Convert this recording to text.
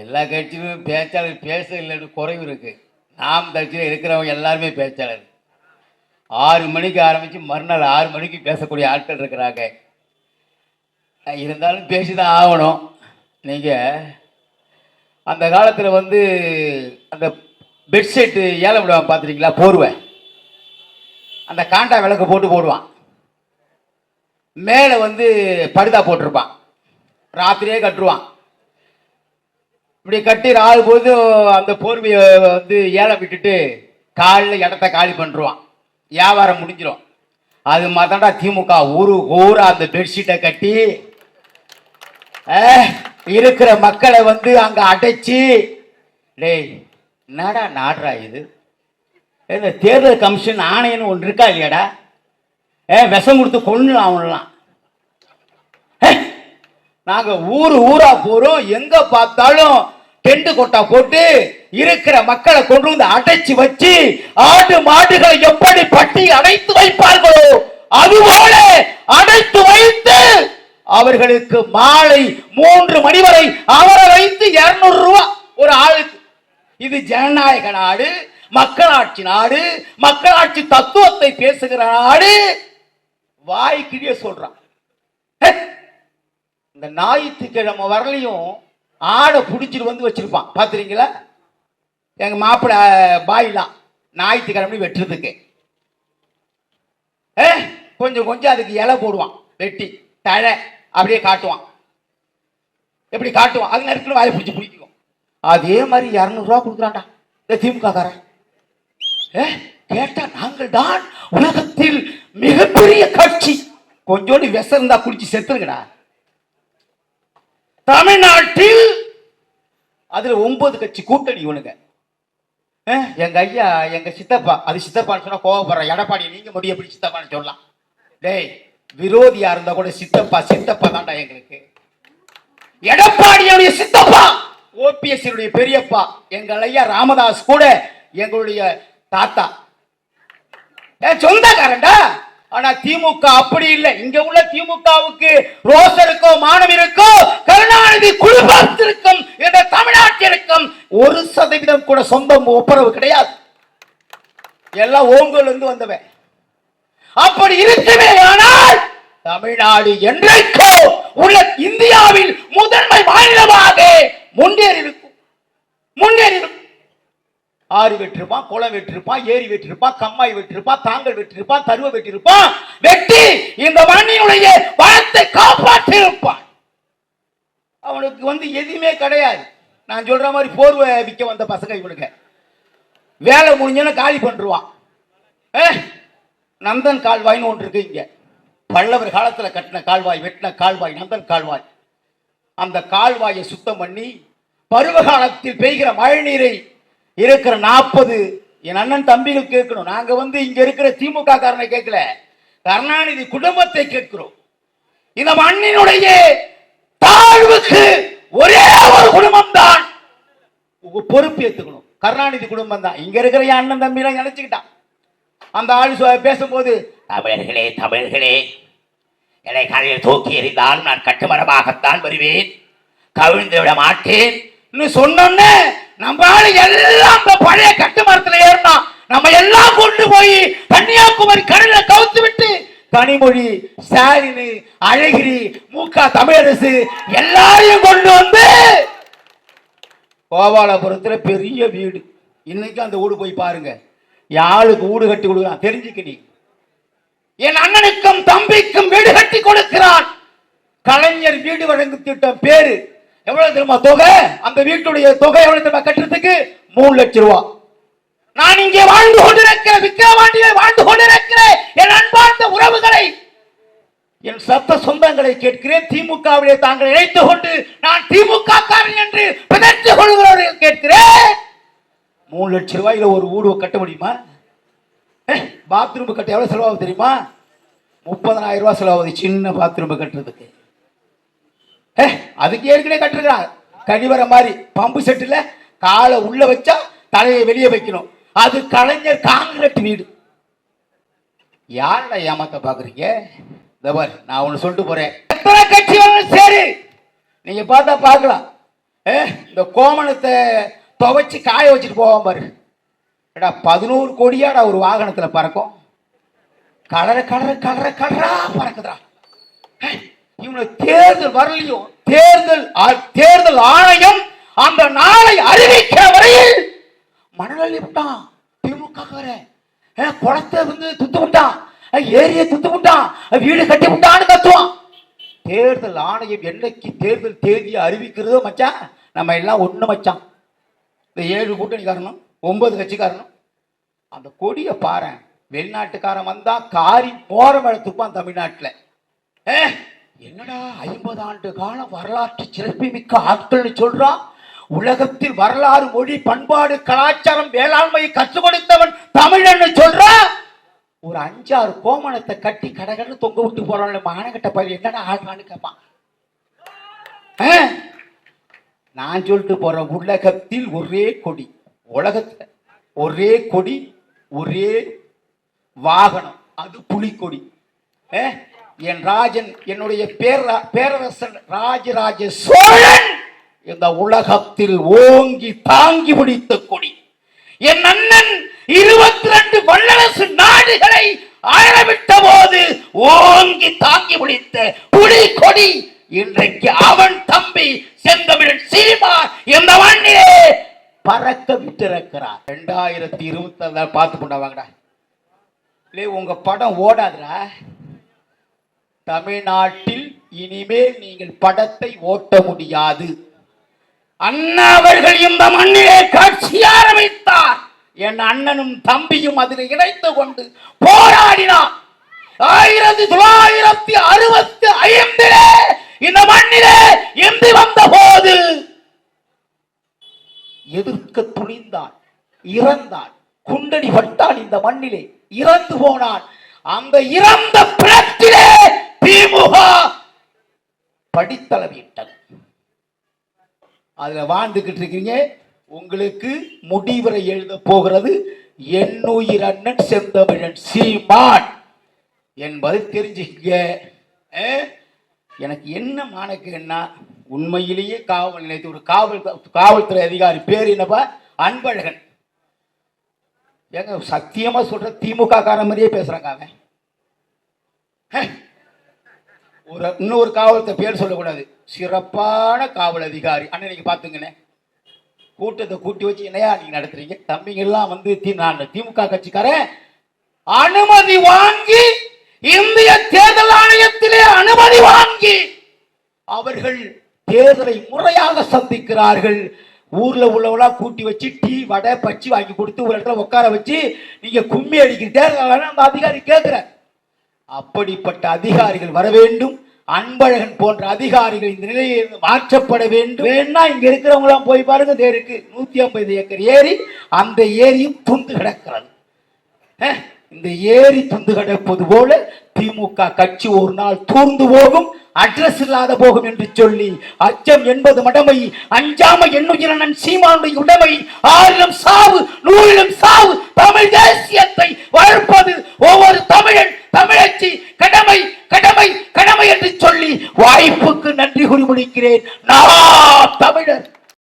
எல்லா கட்சியிலும் பேச்சாளர் பேச இல்லைன்னு குறைவு இருக்குது நாம் கட்சியில் இருக்கிறவங்க எல்லாருமே பேச்சாளர். ஆறு மணிக்கு ஆரம்பித்து மறுநாள் ஆறு மணிக்கு பேசக்கூடிய ஆட்கள் இருக்கிறாங்க. இருந்தாலும் பேசி தான் ஆகணும். நீங்கள் அந்த காலத்தில் வந்து அந்த பெட்ஷீட்டு ஏல விடுவான் பார்த்துருக்கீங்களா போடுவேன் அந்த காண்டா விளக்கு போட்டு போடுவான். மேலே வந்து படுதா போட்டிருப்பான். ராத்திரியே கட்டுருவான். இப்படி கட்டி ராகு போது அந்த போர்வையை வந்து ஏழை விட்டுட்டு காலில் இடத்த காலி பண்ணுருவான் வியாபாரம் முடிஞ்சிடும் அது மாதிரிடா திமுக ஊரு ஊரா அந்த பெட்ஷீட்டை கட்டி இருக்கிற மக்களை வந்து அங்க அடைச்சி டேய் என்னடா நாடுறா இது? இந்த தேர்தல் கமிஷன் ஆணையன்னு ஒன்று இருக்கா இல்லையாடா? ஏ விஷம் கொடுத்து கொண்டு அவனலாம் நாங்க ஊர் ஊரா போறோம். எங்க பார்த்தாலும் டெண்டு கொட்டா போட்டு இருக்கிற மக்களை கொண்டு வந்து அடைச்சு வச்சு ஆடு மாடுகளை எப்படி பட்டி அடைத்து வைப்பார்களோ அதுபோல அடைத்து வைத்து அவர்களுக்கு மாலை மூன்று மணி வரை அவரை வைத்து இருநூறு ரூபா ஒரு ஆளுக்கு. இது ஜனநாயக நாடு மக்களாட்சி நாடு மக்களாட்சி தத்துவத்தை பேசுகிற நாடு. வாய்க்கிட்டே சொல்றான். இந்த ஞாயிற்றுக்கிழமை வரலையும் ஆடை பிடிச்சிட்டு வந்து வச்சிருப்பான். பார்த்துறீங்களா எங்க மாப்பிள்ளை பாயிலாம் ஞாயிற்றுக்கிழமை வெட்டுறதுக்கு. ஏ கொஞ்சம் கொஞ்சம் அதுக்கு இலை போடுவான். வெட்டி தழை அப்படியே காட்டுவான். எப்படி காட்டுவான்? அது நேரத்தில் வாயை பிடிச்சி பிடிக்கும் அதே மாதிரி இரநூறுவா கொடுக்குறான்டா. இந்த திமுக காரன் ஏ கேட்டா நாங்கள் தான் உலகத்தில் மிகப்பெரிய கட்சி. கொஞ்சோண்டு விஷம் இருந்தா குடிச்சு செத்துருங்கடா. தமிழ்நாட்டில் அதுல ஒன்பது கட்சி கூட்டணி இவனுங்க. எங்க ஐயா எங்க சித்தப்பா அது சித்தப்பான்னு சொன்னா கோவப்படுற எடப்பாடி நீங்க முடிய எப்படி சித்தப்பான்னு சொல்லலாம். டேய் விரோதியா இருந்தா கூட சித்தப்பா சித்தப்பா தான்டா எங்களுக்கு. எடப்பாடியுடைய சித்தப்பா ஓபிஎஸ் பெரியப்பா எங்கள் ஐயா ராமதாஸ் கூட எங்களுடைய தாத்தா. சொந்தக்காரன்டா? ஆனா திமுக அப்படி இல்லை. இங்க உள்ள திமுகவுக்கு ரோசருக்கோ மாணவருக்கோ கருணாநிதி இந்த தமிழ்நாட்டிற்கும் ஒரு சதவீதம் கூட சொந்தம் ஒப்புரவு கிடையாது. எல்லாம் ஓங்கல் இருந்து வந்தவன். அப்படி இருக்கவே ஆனால் தமிழ்நாடு என்றைக்கோ உள்ள இந்தியாவில் முதன்மை மாநிலமாக முன்னேறி இருக்கும். முன்னேறி இருக்கும். ஆறு வெட்டிருப்பான் குளம் வெட்டிருப்பான் ஏரி வெட்டிருப்பான் கம்மாய் வெட்டிருப்பான் தாங்கல் வெட்டிருப்பான் தருவ வெட்டிருப்பான் வெட்டி இந்த மண்ணினுடைய வளத்தை காப்பாற்றிருப்பான் அவனுக்கு வந்து எதுவுமே கிடையாது. நான் சொல்ற மாதிரி போர்வை விற்க வந்த பசங்க இவனுக்கு வேலை முடிஞ்சோன்னு காலி பண்ணிருவான் ஏ நந்தன் கால்வாய்னு ஒன்று இருக்கு இங்க. பல்லவர் காலத்தில் கட்டின கால்வாய் வெட்டின கால்வாய் நந்தன் கால்வாய். அந்த கால்வாயை சுத்தம் பண்ணி பருவ காலத்தில் பெய்கிற மழை நீரை இருக்கிற நாற்பது என் அண்ணன் தம்பிகள் கேட்கணும். நாங்க வந்து இங்க இருக்கிற திமுக காரனை கேட்கல. கருணாநிதி குடும்பத்தை கேட்கிறோம். இந்த மண்ணினுடைய தாழ்வுக்கு ஒரே ஒரு குடும்பம் தான் பொறுப்பு ஏத்துக்கணும். கருணாநிதி குடும்பம் தான் இங்க இருக்கிற அண்ணன் தம்பி எல்லாம் நினைச்சுக்கிட்டான். அந்த ஆள் பேசும்போது தமிழர்களே தமிழர்களே என்னை காலையில் தூக்கி எறிந்தாலும் நான் கட்டுமரமாகத்தான் வருவேன். கவிழ்ந்து விட மாட்டேன். இன்னும் சொன்னோன்னே நம்ம ஆளு எல்லாம் அந்த பழைய கட்டுமரத்தில் ஏறினா நம்ம எல்லாம் கொண்டு போய் கன்னியாகுமரி கடலில் கவுத்து விட்டு கனிமொழி ஸ்டாலின் அழகிரி முக தமிழரசு எல்லாரையும் கொண்டு வந்து கோபாலபுரத்துல பெரிய வீடு. இன்னைக்கு அந்த வீடு போய் பாருங்க. யாளுக்கு வீடு கட்டி கொடுக்குறான்? தெரிஞ்சுக்க நீ. என் அண்ணனுக்கும் தம்பிக்கும் வீடு கட்டி கொடுக்கிறான். கலைஞர் வீடு வழங்கு திட்டம் பேரு. எவ்வளவு தெரியுமா தொகை? அந்த வீட்டுடைய தொகை எவ்வளவு தெரியுமா கட்டுறதுக்கு? மூணு லட்சம் ரூபாய் நான் இங்கே வாழ்ந்து கொண்டிருக்கிறேன். விக்கிரவாண்டியிலே வாழ்ந்து கொண்டிருக்கிறேன். என் அன்பார்ந்த என் சத்த சொந்தங்களை கேட்கிறேன். திமுகவிலே தாங்கள் இணைத்துக் கொண்டு நான் திமுக காரன் என்று பிதற்றிக் கொள்கிறவர்கள் கேட்கிறேன். மூணு லட்சம் ரூபாயில ஒரு வீடு கட்ட முடியுமா? பாத்ரூம் கட்ட எவ்வளவு செலவாகுது தெரியுமா? முப்பதனாயிரம் ரூபாய் செலவாகுது சின்ன பாத்ரூம் கட்டுறதுக்கு. ஏ, அதுக்கு ஏற்கனவே கட்டுருக்காங்க கழிவற மாதிரி பம்பு செட்டுல காலை உள்ள வச்சா தலையை வெளியே வைக்கணும். அது கலைஞர் காங்கிரட் வீடு. யாரடா ஏமாத்த பாக்குறீங்க? இந்த பாரு நான் ஒண்ணு சொல்லிட்டு போறேன். எத்தனை கட்சி வேணாலும் சரி. நீங்க பார்த்தா பார்க்கலாம். ஏ இந்த கோமணத்தை துவைச்சு காய வச்சுட்டு போவான் பாரு. எடா பதினோரு கோடியாடா ஒரு வாகனத்துல பறக்கும். கலர கலர கலர கலரா பறக்குதுடா. இவனை தேர்தல் வரலையோ? தேர்தல் தேர்தல் ஆணையம் அந்த நாளை அறிவிக்க வரையில் மணல் விட்டான் திமுக குளத்தை வந்து துத்து விட்டான். ஏரியை துத்து விட்டான் வீடு கட்டி விட்டான்னு கத்துவான். தேர்தல் ஆணையம் என்னைக்கு தேர்தல் தேதியை அறிவிக்கிறதோ மச்சான் நம்ம எல்லாம் ஒன்று மச்சான். இந்த ஏழு கூட்டணிக்காரனும் ஒன்பது கட்சிக்காரனும் அந்த கொடியை பாரு. வெளிநாட்டுக்காரன் வந்தா காரி மோரம் எடுத்துப்பான் தமிழ்நாட்டில். ஏ என்னடா ஐம்பது ஆண்டு கால வரலாற்று சிறப்புமிக்க ஆட்கள்னு சொல்றான் உலகத்தில் வரலாறு மொழி பண்பாடு கலாச்சாரம் வேளாண்மையை கற்றுக் கொடுத்தவன் தமிழன்னு சொல்றான் ஒரு அஞ்சாறு கோமணத்தை கட்டி கடகடன்னு தொங்க விட்டு போறான் மானகட்ட பயிர் என்னடா ஆடுறான்னு கேட்பான் நான் சொல்லிட்டு போறேன் உலகத்தில் ஒரே கொடி உலகத்துல ஒரே கொடி ஒரே வாகனம் அது புலிக்கொடி. என் ராஜன் என்னுடைய பேர பேரரசன் ராஜராஜ சோழன் இந்த உலகத்தில் ஓங்கி தாங்கி பிடித்த கொடி. என்ன வல்லரசு நாடுகளை போது ஓங்கி தாங்கி முடித்த புலி கொடி இன்றைக்கு அவன் தம்பி செந்தமிழன் சீமா இந்த மண்ணிலே பறக்க விட்டிருக்கிறார். ரெண்டாயிரத்தி இருபத்தி பார்த்து கொண்டாவாங்கடா. இல்லை உங்க படம் ஓடாதுடா. தமிழ்நாட்டில் இனிமேல் நீங்கள் படத்தை ஓட்ட முடியாது. அண்ணா அவர்கள் இந்த மண்ணிலே காட்சி ஆரம்பித்தார். என் அண்ணனும் தம்பியும் அதில் இணைத்து கொண்டு போராடினான் ஆயிரத்தி தொள்ளாயிரத்தி அறுபத்தி ஐந்திலே இந்த மண்ணிலே இந்தி வந்த போது எதிர்க்க துணிந்தான் இறந்தான் குண்டடி பட்டான் இந்த மண்ணிலே இறந்து போனான். அந்த இறந்த பிளத்திலே திமுக படித்தளவிட்டது. அதுல வாழ்ந்துகிட்டு இருக்கீங்க உங்களுக்கு முடிவரை எழுத போகிறது என்னுயிர் அண்ணன் செந்தமிழன் சீமான் என்பது தெரிஞ்சுக்க எனக்கு என்ன மாணக்கன்னா உண்மையிலேயே காவல் நிலையத்து ஒரு காவல் காவல்துறை அதிகாரி பேர் என்னப்பா? அன்பழகன். ஏங்க சத்தியமா சொல்ற திமுக காரன் மாதிரியே பேசுறாங்க அவன். ஒரு இன்னொரு காவல்துறை பேர் சொல்லக்கூடாது. சிறப்பான காவல் அதிகாரி. அண்ணன் நீங்க பாத்துங்கண்ணே கூட்டத்தை கூட்டி வச்சு என்னையா நீங்க நடத்துறீங்க? தம்பிங்க எல்லாம் வந்து தி- நான் திமுக கட்சிக்காரன். அனுமதி வாங்கி இந்திய தேர்தல் ஆணையத்திலே அனுமதி வாங்கி அவர்கள் தேர்தலை முறையாக சந்திக்கிறார்கள். ஊர்ல உள்ளவங்களா கூட்டி வச்சு டீ வடை பச்சி வாங்கி கொடுத்து ஒரு இடத்துல உட்கார வச்சு நீங்க கும்மி அடிக்கிற தேர்தல் அந்த அதிகாரி கேட்கிற அப்படிப்பட்ட அதிகாரிகள் வர வேண்டும். அன்பழகன் போன்ற அதிகாரிகள் இந்த நிலையில் மாற்றப்பட வேண்டும். வேணா இங்க இருக்கிறவங்களாம் போய் பாருங்க தேருக்கு நூத்தி ஐம்பது ஏக்கர் ஏரி அந்த ஏரியும் துண்டு கிடக்கிறது. இந்த ஏரி துண்டு கிடப்பது போல திமுக கட்சி ஒரு நாள் தூர்ந்து போகும் அட்ரஸ் இல்லாத போகும் என்று சொல்லி அச்சம் என்பது மடமை அஞ்சாம எண்ணுகிறனன் சீமானுடைய உடைமை ஆயிரம் சாவு நூறிலும் சாவு தமிழ் தேசியத்தை வளர்ப்பது ஒவ்வொரு தமிழன் தமிழச்சி கடமை கடமை கடமை என்று சொல்லி வாய்ப்புக்கு நன்றி குறிமுடிக்கிறேன் நான் தமிழர்.